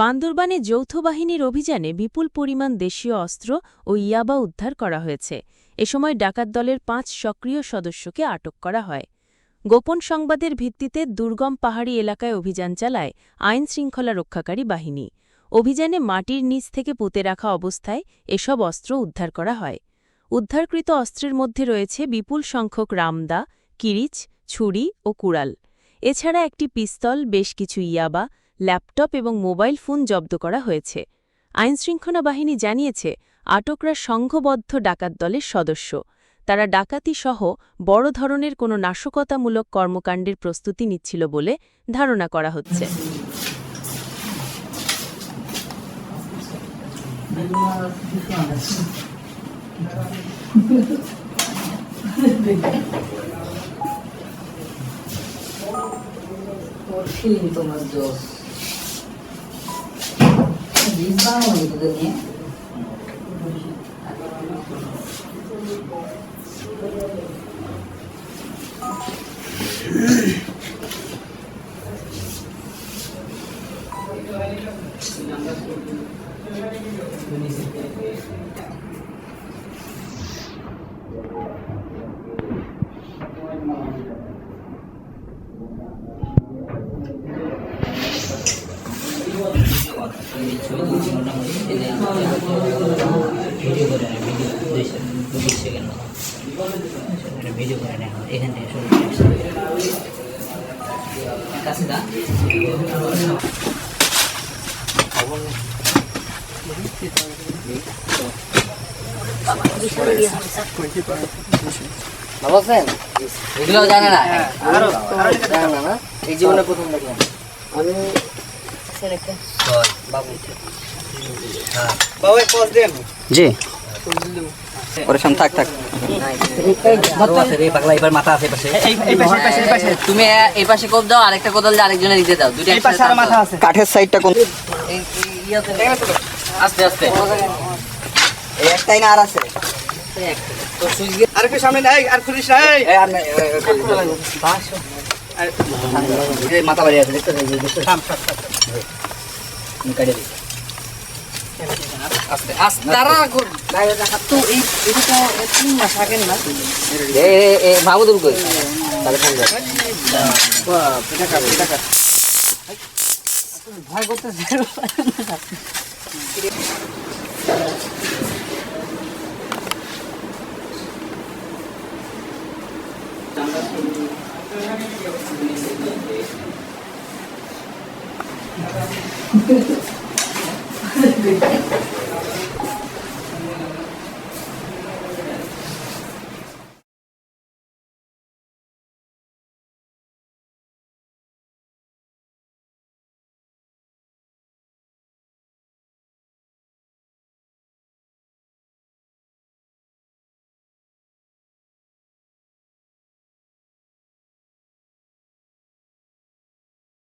বান্দরবানে যৌথ বাহিনীর অভিযানে বিপুল পরিমাণ দেশীয় অস্ত্র ও ইয়াবা উদ্ধার করা হয়েছে। এ সময় ডাকাত দলের পাঁচ সক্রিয় সদস্যকে আটক করা হয়। গোপন সংবাদের ভিত্তিতে দুর্গম পাহাড়ি এলাকায় অভিযান চালায় আইন শৃঙ্খলা রক্ষাকারী বাহিনী। অভিযানে মাটির নিচ থেকে পুঁতে রাখা অবস্থায় এসব অস্ত্র উদ্ধার করা হয়। উদ্ধারকৃত অস্ত্রের মধ্যে রয়েছে বিপুল সংখ্যক রামদা, কিরিচ, ছুরি ও কুড়াল। এছাড়া একটি পিস্তল, বেশ কিছু ইয়াবা ল্যাপটপ এবং মোবাইল ফোন জব্দ করা হয়েছে। আইনশৃঙ্খলা বাহিনী জানিয়েছে, আটকরা সংঘবদ্ধ ডাকাত দলের সদস্য। তারা ডাকাতি সহ বড় ধরনের কোনো নাশকতামূলক কর্মকাণ্ডের প্রস্তুতি নিচ্ছিল বলে ধারণা করা হচ্ছে। 민방울이거든요. বীজ বানাবো তোদের নিয়ে ভিডিও করে নেয় ভিডিও দুই দুই সেকেন্ড এটা ভিডিও জানে না এই জীবনে প্রথম দেখলাম আমি বাবু জি ওরে সাম থাক থাক পাগলা এবার মাথা আছে পাশে তুমি এই পাশে কোপ দাও আরেকটা কোদাল দিয়ে আরেকজনে দিতে দাও দুইটা। কাঠের সাইডটা কোন এই- এই ইয়েতে- আস্তে আস্তে এই একটাই না আর আছে তো সুইচ গেট সামনে নাই আর খুলিস না মাথা বাড়ি আছে দেখতে দেখতে কাটে দিই। আস্তে আস্তে তারা কর তো এই এটা তো এক তিন মাস আগে না এই এই- এই মাহমুদুল কই তাহলে ফোন দাও ভয় করতে